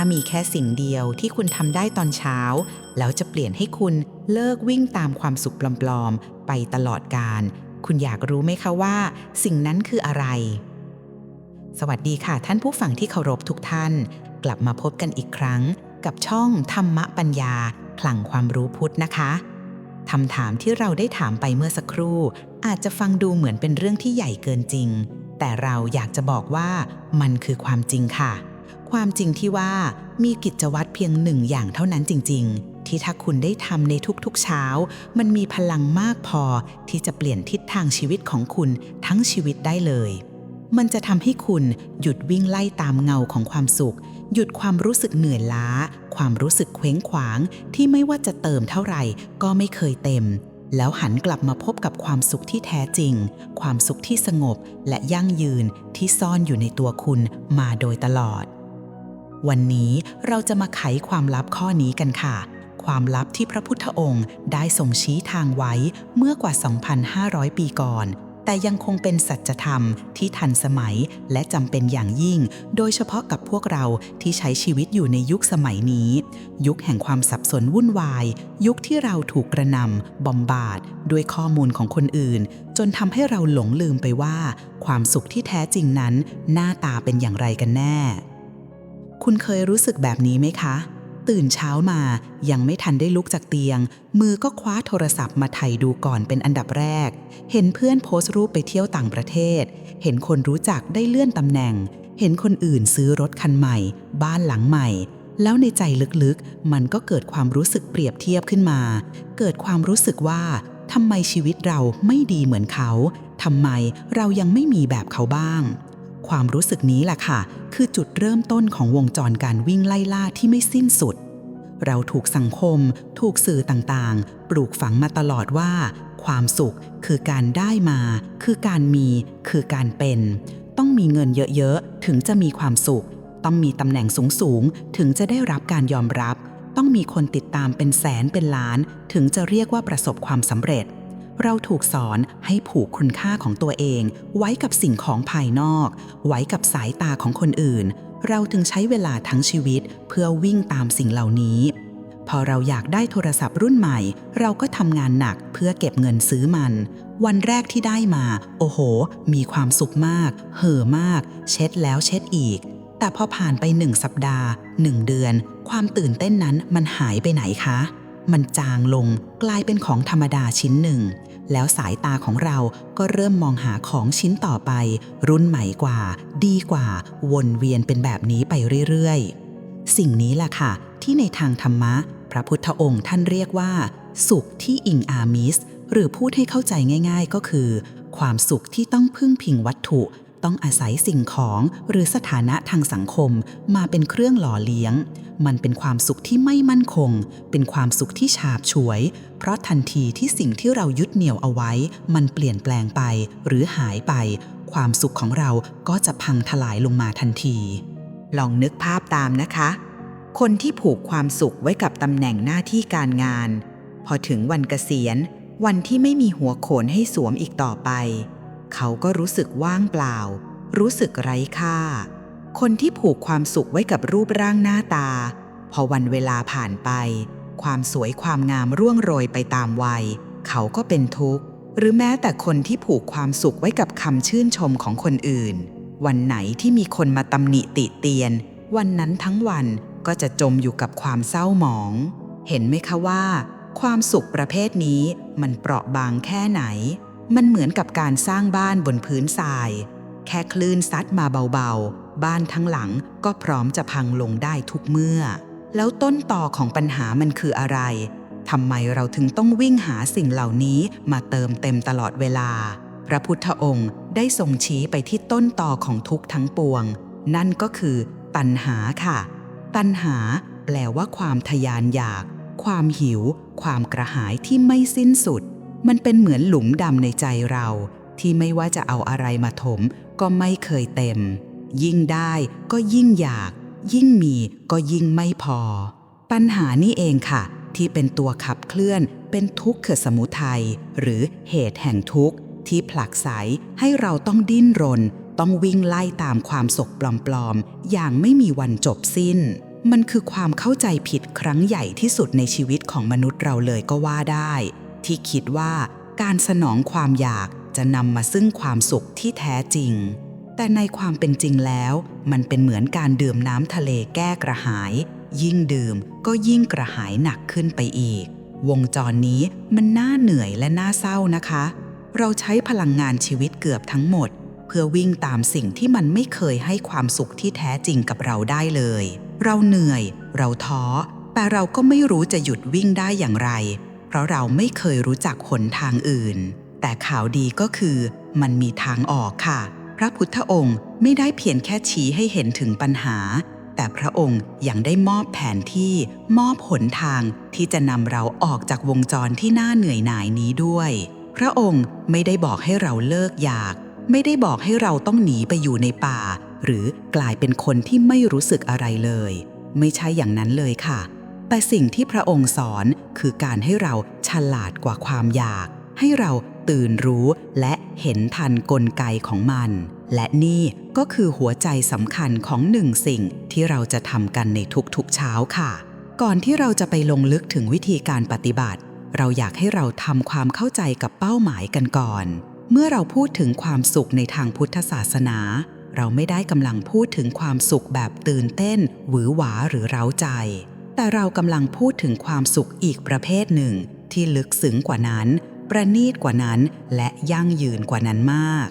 ามีแค่สิ่งเดียวที่คุณทำได้ตอนเช้า แล้วจะเปลี่ยนให้คุณเลิกวิ่งตามความสุขปลอมๆ ไปตลอดกาลคุณอยากรู้ไหมคะว่า สิ่งนั้นคืออะไร สวัสดีค่ะท่านผู้ฟังที่เคารพทุกท่าน กลับมาพบกันอีกครั้ง กับช่องธรรมะปัญญาคลังความรู้พุทธนะคะคำถามที่เราได้ถามไปเมื่อสักครู่ อาจจะฟังดูเหมือนเป็นเรื่องที่ใหญ่เกินจริง แต่เราอยากจะบอกว่ามันคือความจริงค่ะ ความจริงที่ว่ามีกิจวัตรเพียงหนึ่งอย่างเท่านั้นจริง ๆ ที่ถ้าคุณได้ทำในทุกๆเช้า มันมีพลังมากพอที่จะเปลี่ยนทิศทางชีวิตของคุณทั้งชีวิตได้เลย มันจะทำให้คุณหยุดวิ่งไล่ตามเงาของความสุข หยุดความรู้สึกเหนื่อยล้า ความรู้สึกเคว้งขวาง ที่ไม่ว่าจะเติมเท่าไหร่ก็ไม่เคยเต็ม แล้วหันกลับมาพบกับความสุขที่แท้จริง ความสุขที่สงบและยั่งยืนที่ซ่อนอยู่ในตัวคุณมาโดยตลอด วันนี้เราจะมาไขความลับข้อนี้กันค่ะ ความลับที่พระพุทธองค์ได้ทรงชี้ทางไว้เมื่อกว่า 2,500 ปีก่อน แต่ยังคงเป็นสัจธรรมที่ทันสมัยและจำเป็นอย่างยิ่ง โดยเฉพาะกับพวกเราที่ใช้ชีวิตอยู่ในยุคสมัยนี้ ยุคแห่งความสับสนวุ่นวาย ยุคที่เราถูกกระนำบอมบาดด้วยข้อมูลของคนอื่น จนทำให้เราหลงลืมไปว่า ความสุขที่แท้จริงนั้น หน้าตาเป็นอย่างไรกันแน่ คุณเคยรู้สึกแบบนี้ไหมคะ ตื่นเช้ามายังไม่ทันได้ลุกจากเตียง มือก็คว้าโทรศัพท์มาไถ่ดูก่อนเป็นอันดับแรก เห็นเพื่อนโพสต์รูปไปเที่ยวต่างประเทศ เห็นคนรู้จักได้เลื่อนตำแหน่ง เห็นคนอื่นซื้อรถคันใหม่ บ้านหลังใหม่แล้วในใจลึกๆ มันก็เกิดความรู้สึกเปรียบเทียบขึ้นมา เกิดความรู้สึกว่าทำไมชีวิตเราไม่ดีเหมือนเขา ทำไมเรายังไม่มีแบบเขาบ้าง ความรู้สึกนี้แหละค่ะ คือจุดเริ่มต้นของวงจรการวิ่งไล่ล่าที่ไม่สิ้นสุด เราถูกสังคม ถูกสื่อต่างๆ ปลูกฝังมาตลอดว่า ความสุขคือการได้มา คือการมี คือการเป็น ต้องมีเงินเยอะๆ ถึงจะมีความสุข ต้องมีตำแหน่งสูงๆ ถึงจะได้รับการยอมรับ ต้องมีคนติดตามเป็นแสนเป็นล้าน ถึงจะเรียกว่าประสบความสำเร็จ เราถูกสอนให้ผูกคุณค่าของตัวเอง ไว้กับสิ่งของภายนอก ไว้กับสายตาของคนอื่น เราถึงใช้เวลาทั้งชีวิตเพื่อวิ่งตามสิ่งเหล่านี้ พอเราอยากได้โทรศัพท์รุ่นใหม่ เราก็ทำงานหนักเพื่อเก็บเงินซื้อมัน วันแรกที่ได้มา โอ้โห มีความสุขมาก เห่อมาก เช็ดแล้วเช็ดอีก แต่พอผ่านไปหนึ่งสัปดาห์หนึ่งเดือน ความตื่นเต้นนั้นมันหายไปไหนคะมันจางลงกลายเป็นของธรรมดาชิ้นหนึ่ง แล้วสายตาของเราก็เริ่มมองหาของชิ้นต่อไป รุ่นใหม่กว่า ดีกว่า วนเวียนเป็นแบบนี้ไปเรื่อยๆ สิ่งนี้แหละค่ะ ที่ในทางธรรมะ พระพุทธองค์ท่านเรียกว่า สุขที่อิงอามิส หรือพูดให้เข้าใจง่าย ๆ ก็คือ ความสุขที่ต้องพึ่งพิงวัตถุ ต้องอาศัยสิ่งของหรือสถานะทางสังคมมาเป็นเครื่องหล่อเลี้ยง มันเป็นความสุขที่ไม่มั่นคง เป็นความสุขที่ฉาบฉวย เพราะทันทีที่สิ่งที่เรายึดเหนี่ยวเอาไว้ มันเปลี่ยนแปลงไปหรือหายไป ความสุขของเราก็จะพังทลายลงมาทันที ลองนึกภาพตามนะคะ คนที่ผูกความสุขไว้กับตำแหน่งหน้าที่การงาน พอถึงวันเกษียณ วันที่ไม่มีหัวโขนให้สวมอีกต่อไป เขาก็รู้สึกว่างเปล่า รู้สึกไร้ค่า คนที่ผูกความสุขไว้กับรูปร่างหน้าตา พอวันเวลาผ่านไป ความสวยความงามร่วงโรยไปตามวัย เขาก็เป็นทุกข์ หรือแม้แต่คนที่ผูกความสุขไว้กับคำชื่นชมของคนอื่น วันไหนที่มีคนมาตำหนิติเตียน วันนั้นทั้งวันก็จะจมอยู่กับความเศร้าหมอง เห็นไหมคะว่า ความสุขประเภทนี้มันเปราะบางแค่ไหน มันเหมือนกับการสร้างบ้านบนพื้นทราย แค่คลื่นซัดมาเบาๆ บ้านทั้งหลังก็พร้อมจะพังลงได้ทุกเมื่อ แล้วต้นต่อของปัญหามันคืออะไรทำไมเราถึงต้องวิ่งหาสิ่งเหล่านี้มาเติมเต็มตลอดเวลา พระพุทธองค์ได้ทรงชี้ไปที่ต้นต่อของทุกทั้งปวง นั่นก็คือ ตัณหาค่ะ ตัณหาแปลว่าความทยานอยาก ความหิว ความกระหายที่ไม่สิ้นสุด มันเป็นเหมือนหลุมดำในใจเราที่ไม่ว่าจะเอาอะไรมาถมก็ไม่เคยเต็ม ยิ่งได้ก็ยิ่งอยาก ยิ่งมีก็ยิ่งไม่พอ ปัญหานี่เองค่ะ ที่เป็นตัวขับเคลื่อนเป็นทุกข์คือสมุทัยหรือเหตุแห่งทุกข์ ที่ผลักไสให้เราต้องดิ้นรน ต้องวิ่งไล่ตามความสกปลอมๆ อย่างไม่มีวันจบสิ้น มันคือความเข้าใจผิดครั้งใหญ่ที่สุดในชีวิตของมนุษย์เราเลยก็ว่าได้ ที่คิดว่าการสนองความอยากจะนำมาซึ่งความสุขที่แท้จริง แต่ในความเป็นจริงแล้ว มันเป็นเหมือนการดื่มน้ำทะเลแก้กระหาย ยิ่งดื่มก็ยิ่งกระหายหนักขึ้นไปอีก วงจรนี้มันน่าเหนื่อยและน่าเศร้านะคะ เราใช้พลังงานชีวิตเกือบทั้งหมด เพื่อวิ่งตามสิ่งที่มันไม่เคยให้ความสุขที่แท้จริงกับเราได้เลย เราเหนื่อย เราท้อ แต่เราก็ไม่รู้จะหยุดวิ่งได้อย่างไร เพราะเราไม่เคยรู้จักหนทางอื่น แต่ข่าวดีก็คือ มันมีทางออกค่ะ พระพุทธองค์ไม่ได้เพียงแค่ชี้ให้เห็นถึงปัญหา แต่พระองค์ยังได้มอบแผนที่มอบหนทางที่จะนำเราออกจากวงจรที่น่าเหนื่อยหน่ายนี้ด้วย พระองค์ไม่ได้บอกให้เราเลิกอยาก ไม่ได้บอกให้เราต้องหนีไปอยู่ในป่า หรือกลายเป็นคนที่ไม่รู้สึกอะไรเลย ไม่ใช่อย่างนั้นเลยค่ะ แต่สิ่งที่พระองค์สอนคือการให้เราฉลาดกว่าความอยาก ให้เราตื่นรู้และเห็นทันกลไกของมัน และนี่ก็คือหัวใจสำคัญของหนึ่งสิ่งที่เราจะทำกันในทุกๆเช้าค่ะ ก่อนที่เราจะไปลงลึกถึงวิธีการปฏิบัติ เราอยากให้เราทำความเข้าใจกับเป้าหมายกันก่อน เมื่อเราพูดถึงความสุขในทางพุทธศาสนา เราไม่ได้กำลังพูดถึงความสุขแบบตื่นเต้น หวือหวาหรือเร้าใจ แต่เรากำลังพูดถึงความสุขอีกประเภทหนึ่ง ที่ลึกซึ้งกว่านั้น ประณีตกว่านั้นและยั่งยืนกว่านั้นมาก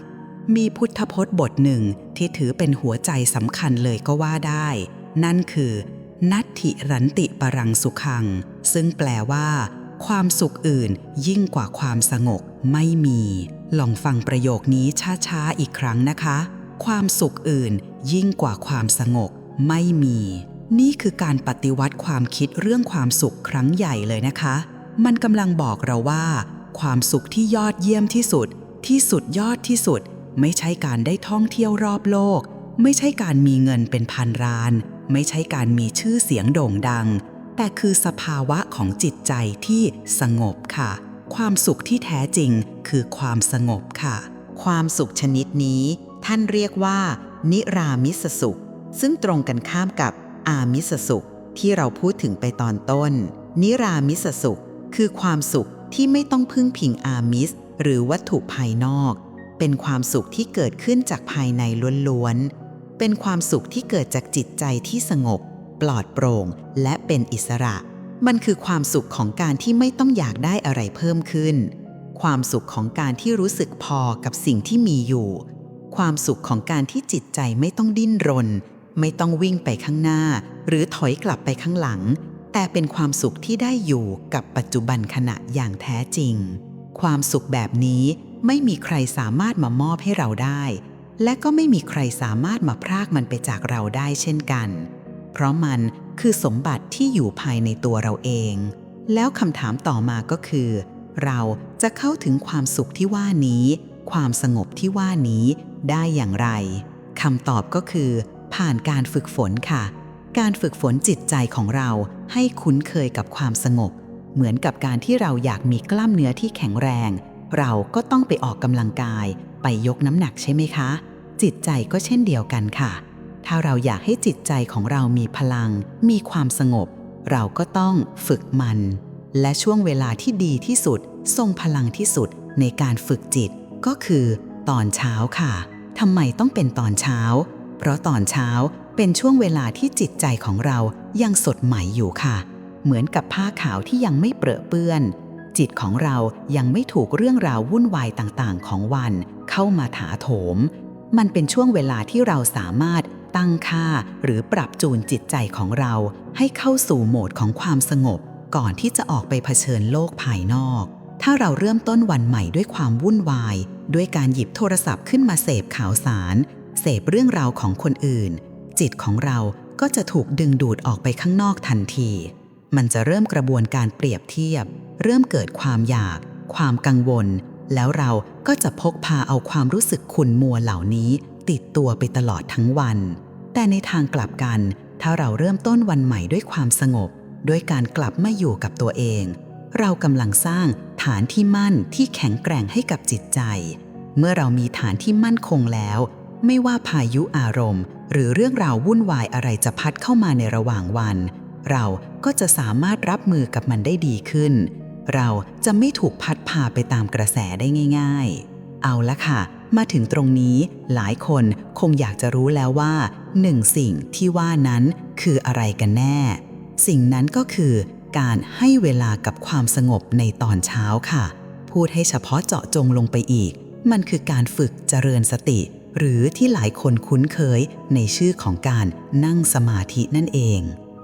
มีพุทธพจน์บทหนึ่งที่ถือเป็นหัวใจสำคัญเลยก็ว่าได้ นั่นคือ นัตถิรันติปรังสุขัง ซึ่งแปลว่า ความสุขอื่นยิ่งกว่าความสงบไม่มี ลองฟังประโยคนี้ช้าๆอีกครั้งนะคะ ความสุขอื่นยิ่งกว่าความสงบไม่มี นี่คือการปฏิวัติความคิดเรื่องความสุขครั้งใหญ่เลยนะคะ มันกำลังบอกเราว่า ความสุขที่ยอดเยี่ยมที่สุด ที่สุดยอดที่สุด ไม่ใช่การได้ท่องเที่ยวรอบโลก ไม่ใช่การมีเงินเป็นพันล้าน ไม่ใช่การมีชื่อเสียงโด่งดัง แต่คือสภาวะของจิตใจที่สงบค่ะ ความสุขที่แท้จริงคือความสงบค่ะ ความสุขชนิดนี้ ท่านเรียกว่า นิรามิสสุข ซึ่งตรงกันข้ามกับ อามิสสุขที่เราพูดถึงไปตอนต้น นิรามิสสุข คือความสุขที่ไม่ต้องพึ่งพิงอามิส หรือวัตถุภายนอก เป็นความสุขที่เกิดขึ้นจากภายในล้วนๆ เป็นความสุขที่เกิดจากจิตใจที่สงบ ปลอดโปร่ง และเป็นอิสระ มันคือความสุขของการที่ไม่ต้องอยากได้อะไรเพิ่มขึ้น ความสุขของการที่รู้สึกพอกับสิ่งที่มีอยู่ ความสุขของการที่จิตใจไม่ต้องดิ้นรน ไม่ต้องวิ่งไปข้างหน้า หรือถอยกลับไปข้างหลัง แต่เป็นความสุขที่ได้อยู่กับปัจจุบันขณะอย่างแท้จริง ความสุขแบบนี้ไม่มีใครสามารถมามอบให้เราได้ และก็ไม่มีใครสามารถมาพรากมันไปจากเราได้เช่นกัน เพราะมันคือสมบัติที่อยู่ภายในตัวเราเอง แล้วคำถามต่อมาก็คือ เราจะเข้าถึงความสุขที่ว่านี้ ความสงบที่ว่านี้ได้อย่างไรคำตอบก็คือ ผ่านการฝึกฝนค่ะ การฝึกฝนจิตใจของเราให้คุ้นเคยกับความสงบ เหมือนกับการที่เราอยากมีกล้ามเนื้อที่แข็งแรง เราก็ต้องไปออกกำลังกาย ไปยกน้ำหนักใช่ไหมคะ จิตใจก็เช่นเดียวกันค่ะ ถ้าเราอยากให้จิตใจของเรามีพลัง มีความสงบ เราก็ต้องฝึกมัน และช่วงเวลาที่ดีที่สุด ทรงพลังที่สุดในการฝึกจิต ก็คือ ตอนเช้าค่ะทำไมต้องเป็นตอนเช้า เพราะตอนเช้าเป็นช่วงเวลาที่จิตใจของเรายังสดใหม่อยู่ค่ะ เหมือนกับผ้าขาวที่ยังไม่เปรอะเปื้อน จิตของเรายังไม่ถูกเรื่องราววุ่นวายต่างๆ ของวันเข้ามาถาโถม มันเป็นช่วงเวลาที่เราสามารถตั้งค่าหรือปรับจูนจิตใจของเรา ให้เข้าสู่โหมดของความสงบ ก่อนที่จะออกไปเผชิญโลกภายนอก ถ้าเราเริ่มต้นวันใหม่ด้วยความวุ่นวาย ด้วยการหยิบโทรศัพท์ขึ้นมาเสพข่าวสาร เสพเรื่องราวของคนอื่น จิตของเราก็จะถูกดึงดูดออกไปข้างนอกทันที มันจะเริ่มกระบวนการเปรียบเทียบ เริ่มเกิดความอยาก ความกังวล แล้วเราก็จะพกพาเอาความรู้สึกขุ่นมัวเหล่านี้ ติดตัวไปตลอดทั้งวัน แต่ในทางกลับกัน ถ้าเราเริ่มต้นวันใหม่ด้วยความสงบ ด้วยการกลับมาอยู่กับตัวเอง เรากำลังสร้างฐานที่มั่นที่แข็งแกร่งให้กับจิตใจ เมื่อเรามีฐานที่มั่นคงแล้ว ไม่ว่าพายุอารมณ์ หรือเรื่องราววุ่นวายอะไรจะพัดเข้ามาในระหว่างวัน เราก็จะสามารถรับมือกับมันได้ดีขึ้น เราจะไม่ถูกพัดพาไปตามกระแสได้ง่าย ๆ เอาละค่ะ มาถึงตรงนี้หลายคนคงอยากจะรู้แล้วว่าหนึ่งสิ่งที่ว่านั้นคืออะไรกันแน่ สิ่งนั้นก็คือการให้เวลากับความสงบในตอนเช้าค่ะ พูดให้เฉพาะเจาะจงลงไปอีก มันคือการฝึกเจริญสติ หรือที่หลายคนคุ้นเคยในชื่อของการนั่งสมาธินั่นเอง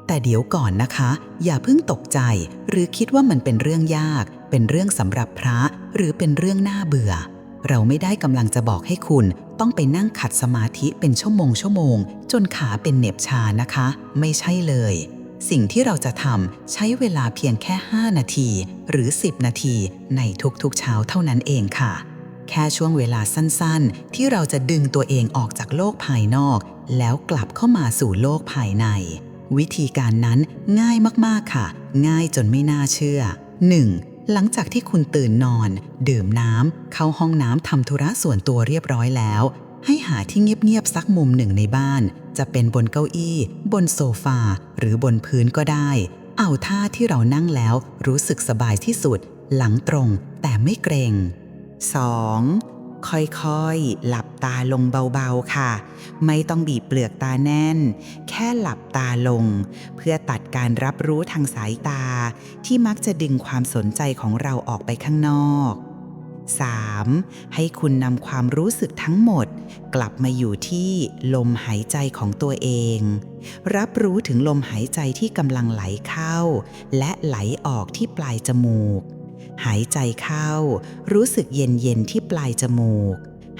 แต่เดี๋ยวก่อนนะคะ อย่าเพิ่งตกใจ หรือคิดว่ามันเป็นเรื่องยาก เป็นเรื่องสำหรับพระ หรือเป็นเรื่องน่าเบื่อ เราไม่ได้กำลังจะบอกให้คุณ ต้องไปนั่งขัดสมาธิเป็นชั่วโมงชั่วโมง จนขาเป็นเหน็บชานะคะ ไม่ใช่เลย สิ่งที่เราจะทำใช้เวลาเพียงแค่ 5 นาที หรือ 10 นาที ในทุกๆเช้าเท่านั้นเองค่ะ แค่ช่วงเวลาสั้นๆ ที่เราจะดึงตัวเองออกจากโลกภายนอก แล้วกลับเข้ามาสู่โลกภายใน วิธีการนั้นง่ายมากๆค่ะ ง่ายจนไม่น่าเชื่อ 1. หลังจากที่คุณตื่นนอน ดื่มน้ำเข้าห้องน้ำทำธุระส่วนตัวเรียบร้อยแล้ว ให้หาที่เงียบๆสักมุมหนึ่งในบ้าน จะเป็นบนเก้าอี้ บนโซฟา หรือบนพื้นก็ได้ เอาท่าที่เรานั่งแล้วรู้สึกสบายที่สุด หลังตรงแต่ไม่เกรง 2. ค่อยๆ หลับตาลงเบาๆค่ะ ไม่ต้องบีบเปลือกตาแน่น แค่หลับตาลง เพื่อตัดการรับรู้ทางสายตา ที่มักจะดึงความสนใจของเราออกไปข้างนอก 3. ให้คุณนำความรู้สึกทั้งหมด กลับมาอยู่ที่ลมหายใจของตัวเอง รับรู้ถึงลมหายใจที่กำลังไหลเข้า และไหลออกที่ปลายจมูก หายใจเข้า รู้สึกเย็นๆที่ปลายจมูก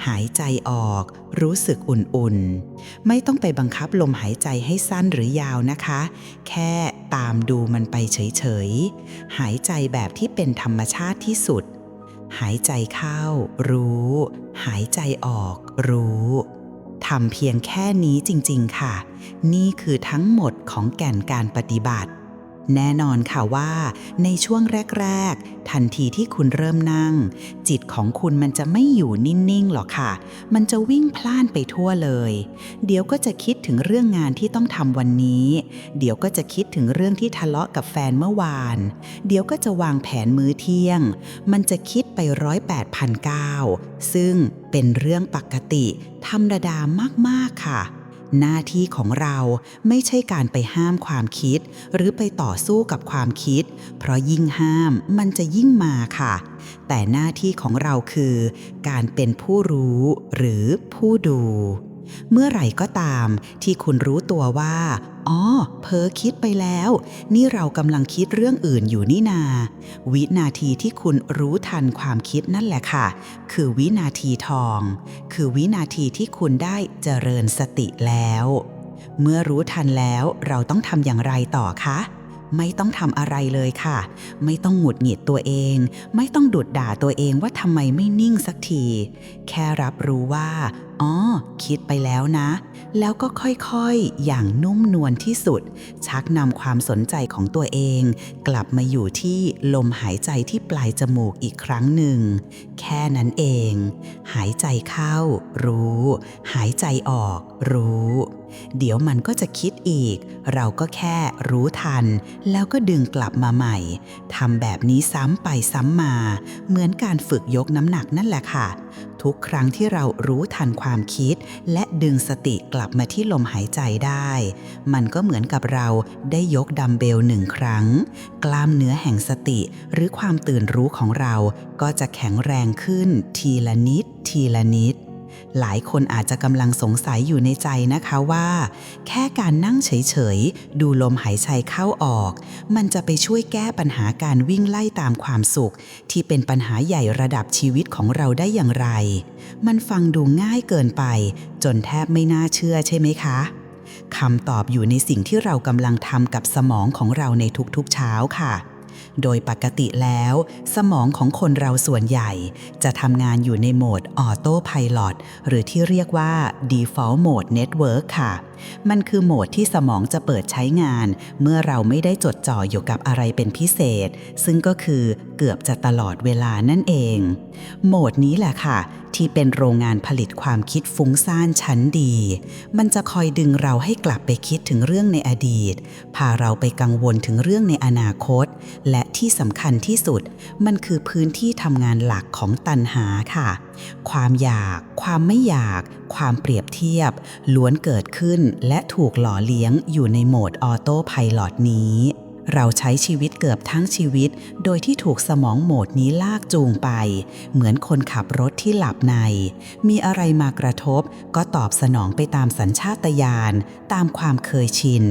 หายใจออก รู้สึกอุ่นๆ ไม่ต้องไปบังคับลมหายใจให้สั้นหรือยาวนะคะ แค่ตามดูมันไปเฉยๆ หายใจแบบที่เป็นธรรมชาติที่สุด หายใจเข้า รู้ หายใจออก รู้ทำเพียงแค่นี้จริง ๆ ค่ะ นี่คือทั้งหมดของแก่นการปฏิบัติ แน่นอนค่ะว่า ในช่วงแรก ๆ ทันทีที่คุณเริ่มนั่ง จิตของคุณมันจะไม่อยู่นิ่ง ๆ หรอกค่ะ มันจะวิ่งพล่านไปทั่วเลย เดี๋ยวก็จะคิดถึงเรื่องงานที่ต้องทำวันนี้ เดี๋ยวก็จะคิดถึงเรื่องที่ทะเลาะกับแฟนเมื่อวาน เดี๋ยวก็จะวางแผนมื้อเที่ยง มันจะคิดไปร้อยแปดพันเก้าซึ่งเป็นเรื่องปกติธรรมดามาก ๆ ค่ะ หน้าที่ของเราไม่ใช่การไปห้ามความคิด หรือไปต่อสู้กับความคิด เพราะยิ่งห้ามมันจะยิ่งมาค่ะ แต่หน้าที่ของเราคือ การเป็นผู้รู้หรือผู้ดู เมื่อไหร่ก็ตามที่คุณรู้ตัวว่า อ๋อ เพ้อคิดไปแล้ว นี่เรากำลังคิดเรื่องอื่นอยู่นี่นา วินาทีที่คุณรู้ทันความคิดนั่นแหละค่ะ คือวินาทีทอง คือวินาทีที่คุณได้เจริญสติแล้ว เมื่อรู้ทันแล้วเราต้องทำอย่างไรต่อคะ ไม่ต้องทำอะไรเลยค่ะ ไม่ต้องหงุดหงิดตัวเอง ไม่ต้องดุดด่าตัวเองว่าทำไมไม่นิ่งสักที แค่รับรู้ว่าอ๋อคิดไปแล้วนะ แล้วก็ค่อยๆ อย่างนุ่มนวลที่สุด ชักนำความสนใจของตัวเอง กลับมาอยู่ที่ลมหายใจที่ปลายจมูกอีกครั้งหนึ่ง แค่นั้นเอง หายใจเข้า รู้ หายใจออก รู้ เดี๋ยวมันก็จะคิดอีก เราก็แค่รู้ทัน แล้วก็ดึงกลับมาใหม่ทำแบบนี้ซ้ำไปซ้ำมา เหมือนการฝึกยกน้ำหนักนั่นแหละค่ะ ทุกครั้งที่เรารู้ทันความคิด และดึงสติกลับมาที่ลมหายใจได้ มันก็เหมือนกับเราได้ยกดัมเบลหนึ่งครั้ง กล้ามเนื้อแห่งสติหรือความตื่นรู้ของเราก็จะแข็งแรงขึ้นทีละนิด ทีละนิด หลายคนอาจจะกำลังสงสัยอยู่ในใจนะคะว่า แค่การนั่งเฉยๆ ดูลมหายใจเข้าออก มันจะไปช่วยแก้ปัญหาการวิ่งไล่ตามความสุข ที่เป็นปัญหาใหญ่ระดับชีวิตของเราได้อย่างไร มันฟังดูง่ายเกินไป จนแทบไม่น่าเชื่อใช่ไหมคะคำตอบอยู่ในสิ่งที่เรากำลังทำกับสมองของเราในทุกๆเช้าค่ะ โดยปกติแล้ว สมองของคนเราส่วนใหญ่ จะทำงานอยู่ในโหมดออโต้พ l ล t หรือที่เรียกว่า default mode network ค่ะ มันคือโหมดที่สมองจะเปิดใช้งาน เมื่อเราไม่ได้จดจ่ออยู่กับอะไรเป็นพิเศษ ซึ่งก็คือเกือบจะตลอดเวลานั่นเอง โหมดนี้แหละค่ะ ที่เป็นโรงงานผลิตความคิดฟุ้งซ่านชั้นดี มันจะคอยดึงเราให้กลับไปคิดถึงเรื่องในอดีต พาเราไปกังวลถึงเรื่องในอนาคต และที่สำคัญที่สุด มันคือพื้นที่ทำงานหลักของตันหาค่ะ ความอยาก ความไม่อยาก ความเปรียบเทียบ ล้วนเกิดขึ้นและถูกหล่อเลี้ยงอยู่ในโหมดออโต้พ l ล t นี้ เราใช้ชีวิตเกือบทั้งชีวิต โดยที่ถูกสมองโหมดนี้ลากจูงไป เหมือนคนขับรถที่หลับใน มีอะไรมากระทบ ก็ตอบสนองไปตามสัญชาตญาณตามความเคยชิน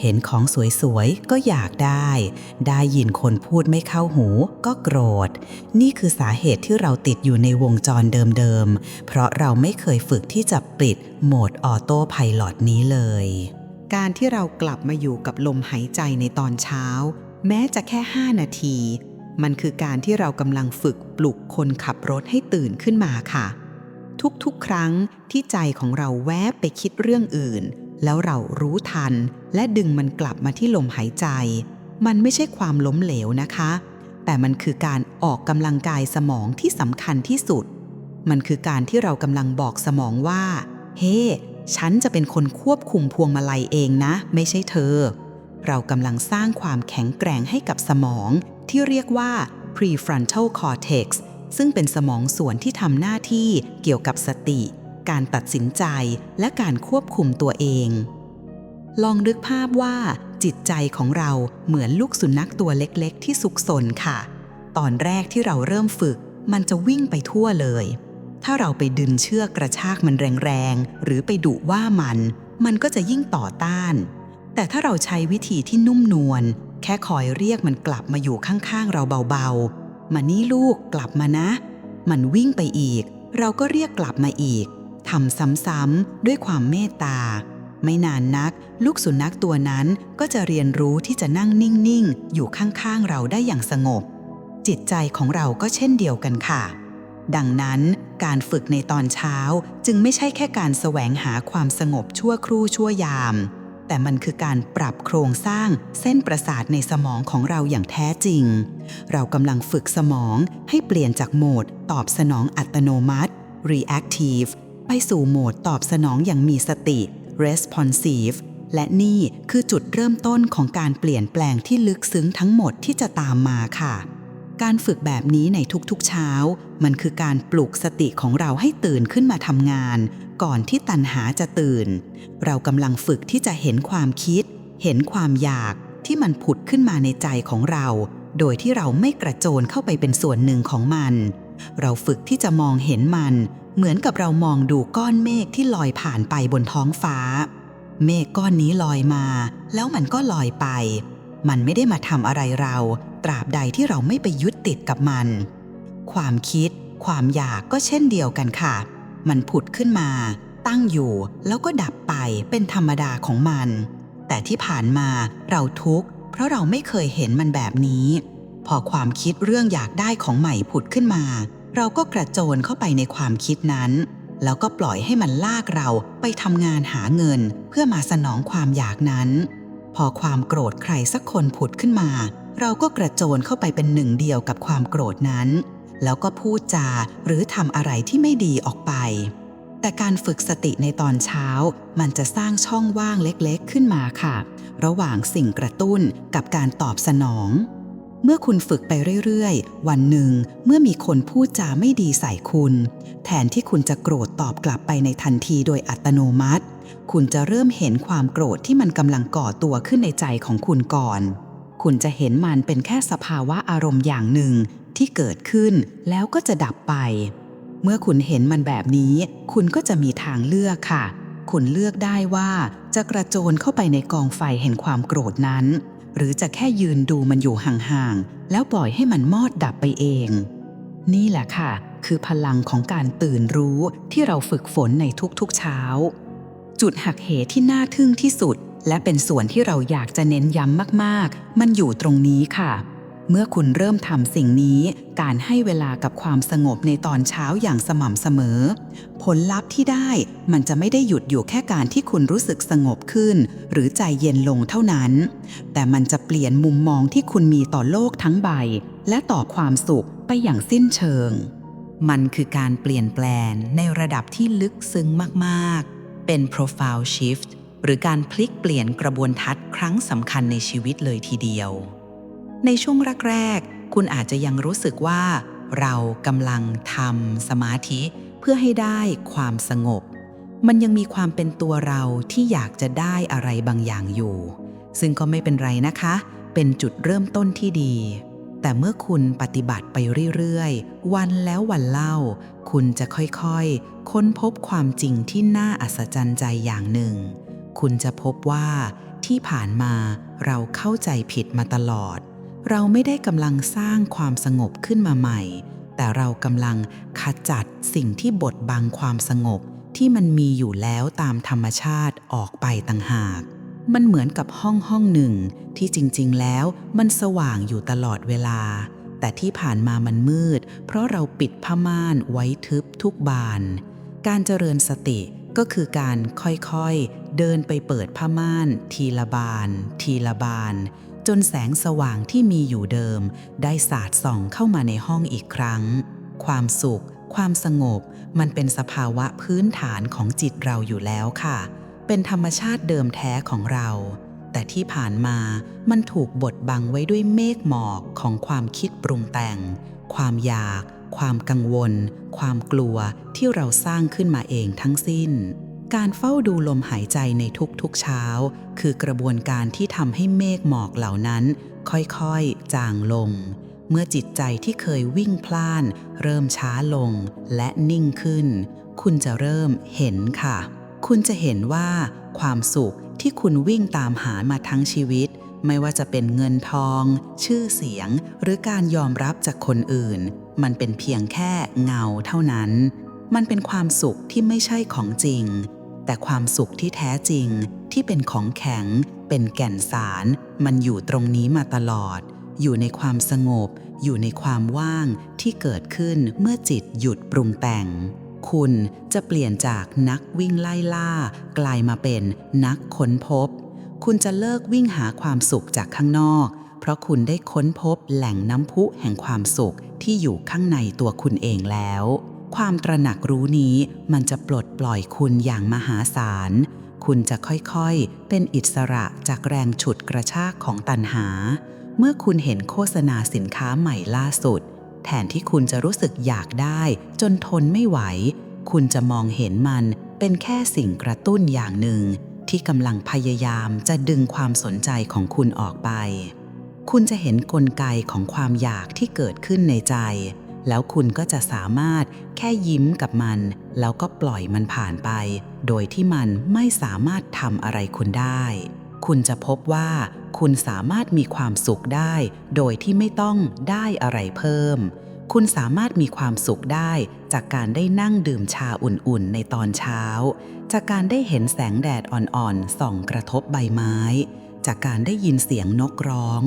เห็นของสวยๆ ก็อยากได้ ได้ยินคนพูดไม่เข้าหูก็โกรธ นี่คือสาเหตุที่เราติดอยู่ในวงจรเดิมๆ เพราะเราไม่เคยฝึกที่จะปิดโหมดออโต้พ l ล t นี้เลย การที่เรากลับมาอยู่กับลมหายใจในตอนเช้า แม้จะแค่ 5 นาที มันคือการที่เรากำลังฝึกปลุกคนขับรถให้ตื่นขึ้นมาค่ะ ทุกๆ ครั้งที่ใจของเราแวบไปคิดเรื่องอื่น แล้วเรารู้ทัน และดึงมันกลับมาที่ลมหายใจ มันไม่ใช่ความล้มเหลวนะคะ แต่มันคือการออกกำลังกายสมองที่สำคัญที่สุด มันคือการที่เรากำลังบอกสมองว่า เฮ้ ฉันจะเป็นคนควบคุมพวงมาลัยเองนะ ไม่ใช่เธอ เรากำลังสร้างความแข็งแกร่งให้กับสมองที่เรียกว่า prefrontal cortex ซึ่งเป็นสมองส่วนที่ทำหน้าที่เกี่ยวกับสติ การตัดสินใจและการควบคุมตัวเอง ลองนึกภาพว่า จิตใจของเราเหมือนลูกสุนัขตัวเล็กๆ ที่สุกสนค่ะ ตอนแรกที่เราเริ่มฝึก มันจะวิ่งไปทั่วเลย ถ้าเราไปดึงเชือกกระชากมันแรงๆ หรือไปดุว่ามัน มันก็จะยิ่งต่อต้าน แต่ถ้าเราใช้วิธีที่นุ่มนวลแค่คอยเรียกมันกลับมาอยู่ข้างๆ เราเบาๆ มานี่ลูกกลับมานะ มันวิ่งไปอีก เราก็เรียกกลับมาอีกทำซ้ำๆ ด้วยความเมตตา ไม่นานนัก ลูกสุนัขตัวนั้นก็จะเรียนรู้ที่จะนั่งนิ่งๆ อยู่ข้างๆ เราได้อย่างสงบ จิตใจของเราก็เช่นเดียวกันค่ะ ดังนั้นการฝึกในตอนเช้าจึงไม่ใช่แค่การแสวงหาความสงบชั่วครู่ชั่วยาม แต่มันคือการปรับโครงสร้างเส้นประสาทในสมองของเราอย่างแท้จริง เรากำลังฝึกสมองให้เปลี่ยนจากโหมด ตอบสนองอัตโนมัติ reactive ไปสู่โหมดตอบสนองอย่างมีสติ responsive และนี่คือจุดเริ่มต้นของการเปลี่ยนแปลงที่ลึกซึ้งทั้งหมดที่จะตามมาค่ะ การฝึกแบบนี้ในทุกๆเช้า มันคือการปลุกสติของเราให้ตื่นขึ้นมาทำงาน ก่อนที่ตัณหาจะตื่น เรากำลังฝึกที่จะเห็นความคิด เห็นความอยากที่มันผุดขึ้นมาในใจของเรา โดยที่เราไม่กระโจนเข้าไปเป็นส่วนหนึ่งของมัน เราฝึกที่จะมองเห็นมัน เหมือนกับเรามองดูก้อนเมฆที่ลอยผ่านไปบนท้องฟ้า เมฆก้อนนี้ลอยมา แล้วมันก็ลอยไป มันไม่ได้มาทำอะไรเรา ตราบใดที่เราไม่ไปยึดติดกับมัน ความคิด ความอยากก็เช่นเดียวกันค่ะ มันผุดขึ้นมา ตั้งอยู่แล้วก็ดับไปเป็นธรรมดาของมัน แต่ที่ผ่านมาเราทุกข์ เพราะเราไม่เคยเห็นมันแบบนี้ พอความคิดเรื่องอยากได้ของใหม่ผุดขึ้นมา เราก็กระโจนเข้าไปในความคิดนั้น แล้วก็ปล่อยให้มันลากเราไปทำงานหาเงิน เพื่อมาสนองความอยากนั้น พอความโกรธใครสักคนผุดขึ้นมา เราก็กระโจนเข้าไปเป็นหนึ่งเดียวกับความโกรธนั้น แล้วก็พูดจาหรือทำอะไรที่ไม่ดีออกไป แต่การฝึกสติในตอนเช้า มันจะสร้างช่องว่างเล็กๆขึ้นมาค่ะ ระหว่างสิ่งกระตุ้นกับการตอบสนอง เมื่อคุณฝึกไปเรื่อยๆ วันหนึ่งเมื่อมีคนพูดจาไม่ดีใส่คุณ แทนที่คุณจะโกรธตอบกลับไปในทันทีโดยอัตโนมัติ คุณจะเริ่มเห็นความโกรธที่มันกำลังก่อตัวขึ้นในใจของคุณก่อน คุณจะเห็นมันเป็นแค่สภาวะอารมณ์อย่างหนึ่งที่เกิดขึ้นแล้วก็จะดับไป เมื่อคุณเห็นมันแบบนี้ คุณก็จะมีทางเลือกค่ะ คุณเลือกได้ว่าจะกระโจนเข้าไปในกองไฟแห่งความโกรธนั้น หรือจะแค่ยืนดูมันอยู่ห่างๆแล้วปล่อยให้มันมอดดับไปเอง นี่แหละค่ะ คือพลังของการตื่นรู้ที่เราฝึกฝนในทุกๆเช้า จุดหักเหที่น่าทึ่งที่สุด และเป็นส่วนที่เราอยากจะเน้นย้ำมากๆ มันอยู่ตรงนี้ค่ะ เมื่อคุณเริ่มทำสิ่งนี้ การให้เวลากับความสงบในตอนเช้าอย่างสม่ำเสมอ ผลลัพธ์ที่ได้มันจะไม่ได้หยุดอยู่แค่การที่คุณรู้สึกสงบขึ้น หรือใจเย็นลงเท่านั้น แต่มันจะเปลี่ยนมุมมองที่คุณมีต่อโลกทั้งใบ และต่อความสุขไปอย่างสิ้นเชิง มันคือการเปลี่ยนแปลงในระดับที่ลึกซึ้งมากๆ เป็น profound shift หรือการพลิกเปลี่ยนกระบวนทัศน์ครั้งสำคัญในชีวิตเลยทีเดียว ในช่วงแรกๆ คุณอาจจะยังรู้สึกว่า เรากำลังทำสมาธิเพื่อให้ได้ความสงบ มันยังมีความเป็นตัวเราที่อยากจะได้อะไรบางอย่างอยู่ ซึ่งก็ไม่เป็นไรนะคะ เป็นจุดเริ่มต้นที่ดี แต่เมื่อคุณปฏิบัติไปเรื่อยๆ วันแล้ววันเล่า คุณจะค่อยๆ ค้นพบความจริงที่น่าอัศจรรย์ใจอย่างหนึ่ง คุณจะพบว่าที่ผ่านมาเราเข้าใจผิดมาตลอด เราไม่ได้กำลังสร้างความสงบขึ้นมาใหม่ แต่เรากำลังขจัดสิ่งที่บดบังความสงบที่มันมีอยู่แล้วตามธรรมชาติออกไปต่างหาก มันเหมือนกับห้องห้องหนึ่ง ที่จริงๆ แล้วมันสว่างอยู่ตลอดเวลา แต่ที่ผ่านมามันมืด เพราะเราปิดผ้าม่านไว้ทึบทุกบาน การเจริญสติก็คือการค่อยๆ เดินไปเปิดผ้าม่าน ทีละบาน ทีละบาน จนแสงสว่างที่มีอยู่เดิม ได้สาดส่องเข้ามาในห้องอีกครั้ง ความสุข ความสงบ มันเป็นสภาวะพื้นฐานของจิตเราอยู่แล้วค่ะ เป็นธรรมชาติเดิมแท้ของเรา แต่ที่ผ่านมามันถูกบดบังไว้ด้วยเมฆหมอกของความคิดปรุงแต่ง ความอยาก ความกังวล ความกลัวที่เราสร้างขึ้นมาเองทั้งสิ้น การเฝ้าดูลมหายใจในทุกๆเช้า คือกระบวนการที่ทำให้เมฆหมอกเหล่านั้น ค่อยๆ จางลง เมื่อจิตใจที่เคยวิ่งพล่าน เริ่มช้าลงและนิ่งขึ้น คุณจะเริ่มเห็นค่ะ คุณจะเห็นว่า ความสุขที่คุณวิ่งตามหามาทั้งชีวิต ไม่ว่าจะเป็นเงินทอง ชื่อเสียง หรือการยอมรับจากคนอื่น มันเป็นเพียงแค่เงาเท่านั้น มันเป็นความสุขที่ไม่ใช่ของจริง แต่ความสุขที่แท้จริงที่เป็นของแข็ง เป็นแก่นสาร มันอยู่ตรงนี้มาตลอด อยู่ในความสงบ อยู่ในความว่างที่เกิดขึ้นเมื่อจิตหยุดปรุงแต่ง คุณจะเปลี่ยนจากนักวิ่งไล่ล่า กลายมาเป็นนักค้นพบ คุณจะเลิกวิ่งหาความสุขจากข้างนอก เพราะคุณได้ค้นพบแหล่งน้ำพุแห่งความสุขที่อยู่ข้างในตัวคุณเองแล้ว ความตระหนักรู้นี้มันจะปลดปล่อยคุณอย่างมหาศาล คุณจะค่อยๆ เป็นอิสระจากแรงฉุดกระชากของตันหา เมื่อคุณเห็นโฆษณาสินค้าใหม่ล่าสุด แทนที่คุณจะรู้สึกอยากได้ จนทนไม่ไหว คุณจะมองเห็นมันเป็นแค่สิ่งกระตุ้นอย่างหนึ่ง ที่กำลังพยายามจะดึงความสนใจของคุณออกไป คุณจะเห็นกลไกของความอยากที่เกิดขึ้นในใจ แล้วคุณก็จะสามารถแค่ยิ้มกับมัน แล้วก็ปล่อยมันผ่านไป โดยที่มันไม่สามารถทำอะไรคุณได้ คุณจะพบว่าคุณสามารถมีความสุขได้ โดยที่ไม่ต้องได้อะไรเพิ่ม คุณสามารถมีความสุขได้ จากการได้นั่งดื่มชาอุ่นๆ ในตอนเช้า จากการได้เห็นแสงแดดอ่อนๆ ส่องกระทบใบไม้ จากการได้ยินเสียงนกร้อง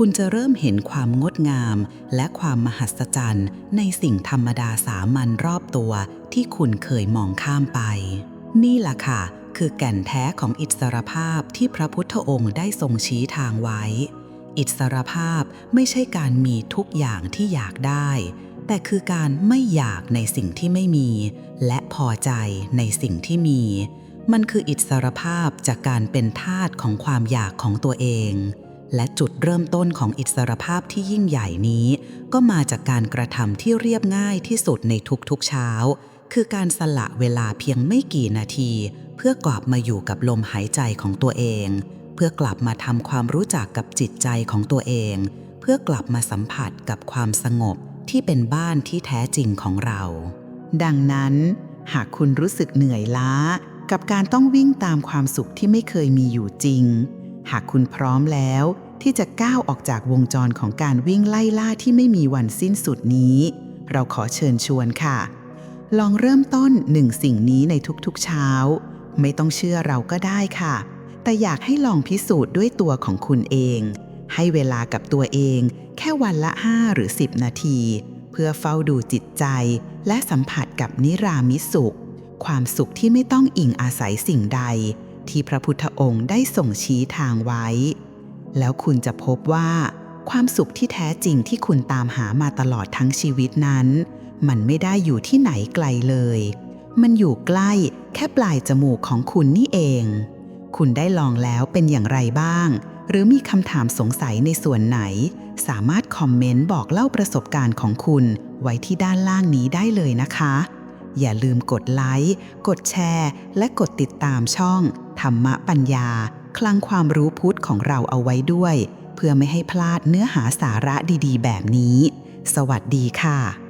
คุณจะเริ่มเห็นความงดงาม และความมหัศจรรย์ในสิ่งธรรมดาสามัญรอบตัวที่คุณเคยมองข้ามไป นี่ล่ะค่ะ คือแก่นแท้ของอิสรภาพที่พระพุทธองค์ได้ทรงชี้ทางไว้ อิสรภาพไม่ใช่การมีทุกอย่างที่อยากได้ แต่คือการไม่อยากในสิ่งที่ไม่มี และพอใจในสิ่งที่มี มันคืออิสรภาพจากการเป็นทาสของความอยากของตัวเอง และจุดเริ่มต้นของอิสรภาพที่ยิ่งใหญ่นี้ ก็มาจากการกระทำที่เรียบง่ายที่สุดในทุกๆเช้า คือการสละเวลาเพียงไม่กี่นาที เพื่อกลับมาอยู่กับลมหายใจของตัวเอง เพื่อกลับมาทำความรู้จักกับจิตใจของตัวเอง เพื่อกลับมาสัมผัสกับความสงบที่เป็นบ้านที่แท้จริงของเรา ดังนั้น หากคุณรู้สึกเหนื่อยล้า กับการต้องวิ่งตามความสุขที่ไม่เคยมีอยู่จริง หากคุณพร้อมแล้วที่จะก้าวออกจากวงจรของการวิ่งไล่ล่าที่ไม่มีวันสิ้นสุดนี้ เราขอเชิญชวนค่ะ ลองเริ่มต้นหนึ่งสิ่งนี้ในทุกๆเช้า ไม่ต้องเชื่อเราก็ได้ค่ะ แต่อยากให้ลองพิสูจน์ด้วยตัวของคุณเอง ให้เวลากับตัวเอง แค่วันละ 5 หรือ 10 นาที เพื่อเฝ้าดูจิตใจ และสัมผัสกับนิรามิสุข ความสุขที่ไม่ต้องอิงอาศัยสิ่งใด ที่พระพุทธองค์ได้ส่งชี้ทางไว้ แล้วคุณจะพบว่าความสุขที่แท้จริงที่คุณตามหามาตลอดทั้งชีวิตนั้น มันไม่ได้อยู่ที่ไหนไกลเลย มันอยู่ใกล้แค่ปลายจมูกของคุณนี่เอง คุณได้ลองแล้วเป็นอย่างไรบ้าง หรือมีคำถามสงสัยในส่วนไหน สามารถคอมเมนต์บอกเล่าประสบการณ์ของคุณไว้ที่ด้านล่างนี้ได้เลยนะคะ อย่าลืมกดไลค์ กดแชร์ และกดติดตามช่อง ธรรมะปัญญา คลังความรู้พุทธของเราเอาไว้ด้วย เพื่อไม่ให้พลาดเนื้อหาสาระดีๆ แบบนี้ สวัสดีค่ะ